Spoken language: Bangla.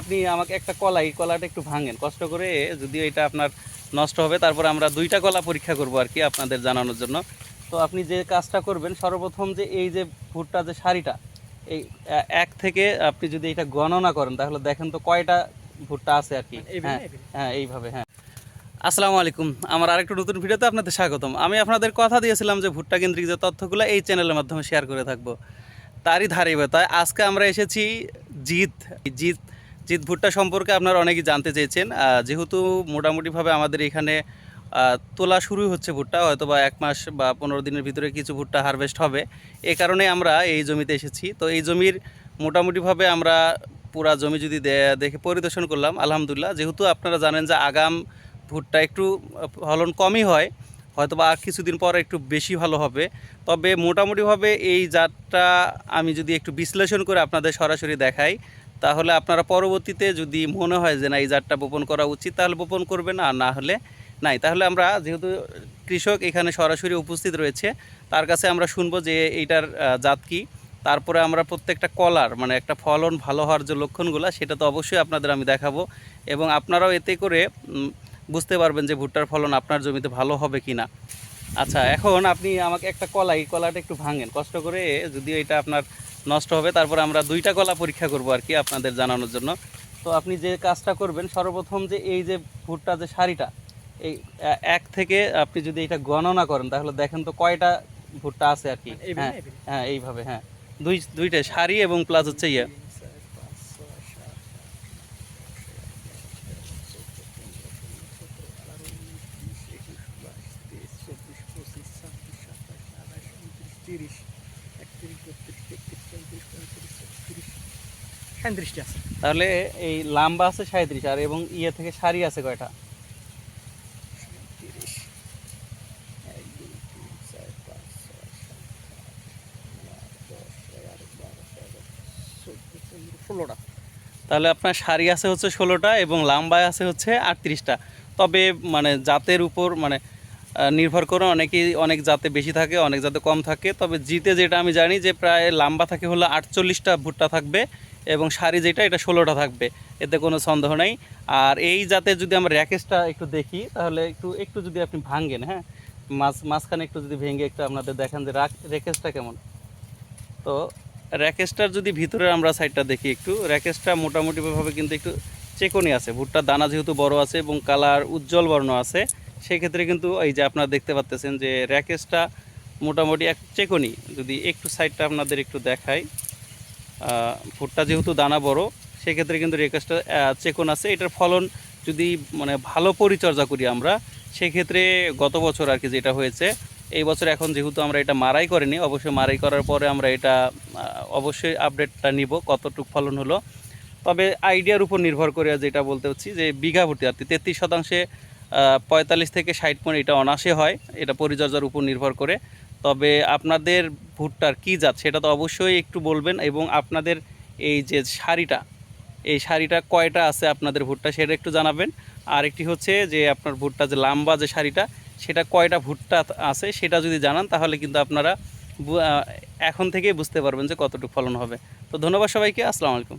আপনি আমাকে একটা কলা এই কলাটা একটু ভাঙেন। কষ্ট করে যদিও এটা আপনার নষ্ট হবে তারপর আমরা দুইটা কলা পরীক্ষা করব আর কি আপনাদের জানানোর জন্য। তো আপনি যে কাজটা করবেন সর্বপ্রথম যে এই যে ভুট্টা যে শাড়িটা এই এক থেকে আপনি যদি এটা গণনা করেন তাহলে দেখেন তো কয়টা ভুট্টা আছে আর কি। হ্যাঁ হ্যাঁ এইভাবে হ্যাঁ। আসসালামু আলাইকুম। আমার আরেকটা নতুন ভিডিওতে আপনাদের স্বাগতম। আমি আপনাদের কথা দিয়েছিলাম যে ভুট্টা কেন্দ্রিক যে তথ্যগুলো এই চ্যানেলের মাধ্যমে শেয়ার করে থাকব। তারই ধারাবাহিকতায় আজকে আমরা এসেছি জিত জিত জিত ভুট্টা সম্পর্কে আপনারা অনেকেই জানতে চেয়েছেন। যেহেতু মোটামুটিভাবে আমাদের এখানে তোলা শুরু হচ্ছে ভুট্টা হয়তো বা এক মাস বা পনেরো দিনের ভিতরে কিছু ভুট্টা হারভেস্ট হবে। এ কারণে আমরা এই জমিতে এসেছি। তো এই জমির মোটামুটিভাবে আমরা পুরা জমি যদি দেখে পরিদর্শন করলাম, আলহামদুলিল্লাহ। যেহেতু আপনারা জানেন যে আগাম ভুট্টা একটু ফলন কমই হয় হয়তো বা আর কিছুদিন পর একটু বেশি ভালো হবে। তবে মোটামুটিভাবে এই জাতটা আমি যদি একটু বিশ্লেষণ করে আপনাদের সরাসরি দেখাই তাহলে আপনারা পরবর্তীতে যদি মনে হয় যে না, এই জাতটা বপন করা উচিত, তাহলে বপন করবেন, আর না হলে নাই। তাহলে আমরা যেহেতু কৃষক এখানে সরাসরি উপস্থিত রয়েছে, তার কাছে আমরা শুনব যে এইটার জাত কী। তারপরে আমরা প্রত্যেকটা কলার মানে একটা ফলন ভালো হওয়ার যে লক্ষণগুলো, সেটা তো অবশ্যই আপনাদের আমি দেখাবো। এবং আপনারাও এতে করে বুঝতে পারবেন যে ভুট্টার ফলন আপনার জমিতে ভালো হবে কি না আচ্ছা এখন আপনি আমাকে একটা কলা এই কলাটা একটু ভাঙেন। কষ্ট করে যদি এটা আপনার নষ্ট হবে তারপর আমরা দুইটা কলা পরীক্ষা করব আর কি আপনাদের জানানোর জন্য। তো আপনি যে কাজটা করবেন সর্বপ্রথম যে এই যে ভুট্টা যে শাড়িটা এই এক থেকে আপনি যদি এটা গণনা করেন তাহলে দেখেন তো কয়টা ভুট্টা আছে আর কি। হ্যাঁ হ্যাঁ এইভাবে হ্যাঁ। দুই দুইটা শাড়ি এবং প্লাস হচ্ছে ইয়ে। সাঁত্রিশটি আছে। তাহলে এই লাম্বা আছে সাঁত্রিশ আর এবং ইয়ে থেকে শাড়ি আছে কয়টা? ষোলোটা। তাহলে আপনার শাড়ি আছে হচ্ছে ষোলোটা এবং লাম্বায় আছে হচ্ছে আটত্রিশটা। তবে মানে জাতের উপর মানে নির্ভর করে অনেকেই অনেক জাতে বেশি থাকে, অনেক জাতে কম থাকে। তবে জিতে যেটা আমি জানি যে প্রায় লাম্বা থাকে হলো আটচল্লিশটা ভুট্টা থাকবে এবং শাড়ি যেটা, এটা ষোলোটা থাকবে। এতে কোনো সন্দেহ নেই। আর এই জাতে যদি আমরা র্যাকেজটা একটু দেখি, তাহলে একটু একটু যদি আপনি ভাঙেন হ্যাঁ? মাছ, মাঝখানে একটু যদি ভেঙে একটু আপনাদের দেখান যে রাক র্যাকেসটা কেমন। তো র্যাকেজটার যদি ভিতরে আমরা সাইডটা দেখি একটু, র্যাকেসটা মোটামুটিভাবে কিন্তু একটু চেকনি আছে। ভুট্টার দানা যেহেতু বড় আছে এবং কালার উজ্জ্বল বর্ণ আছে সেক্ষেত্রে কিন্তু এই যে আপনারা দেখতে পাচ্তেছেন যে র্যাকেজটা মোটামুটি এক চেকনি। যদি একটু সাইডটা আপনাদের একটু দেখাই ভুট্টা যেহেতু দানা বড়, সেক্ষেত্রে কিন্তু রেকেসটা চেকন আছে। এটার ফলন যদি মানে ভালো পরিচর্যা করি আমরা, সেক্ষেত্রে গত বছর আর কি যেটা হয়েছে, এই বছর এখন যেহেতু আমরা এটা মারাই করিনি, অবশ্যই মারাই করার পরে আমরা এটা অবশ্যই আপডেটটা নিব কতটুকু ফলন হলো। তবে আইডিয়ার উপর নির্ভর করে যেটা বলতে হচ্ছি যে বিঘা ভর্তি আর তেত্রিশ শতাংশে পঁয়তাল্লিশ থেকে ষাট পয়েন্ট এটা অনাসে হয়, এটা পরিচর্যার উপর নির্ভর করে। তবে আপনাদের ভুট্টার কী জাত সেটা তো অবশ্যই একটু বলবেন এবং আপনাদের এই যে শাড়িটা, এই শাড়িটা কয়টা আছে আপনাদের ভুট্টা সেটা একটু জানাবেন। আর একটি হচ্ছে যে আপনার ভুট্টা যে লাম্বা যে শাড়িটা, সেটা কয়টা ভুট্টা আছে সেটা যদি জানান তাহলে কিন্তু আপনারা এখন থেকেই বুঝতে পারবেন যে কতটুকু ফলন হবে। তো ধন্যবাদ সবাইকে, আসসালামু আলাইকুম।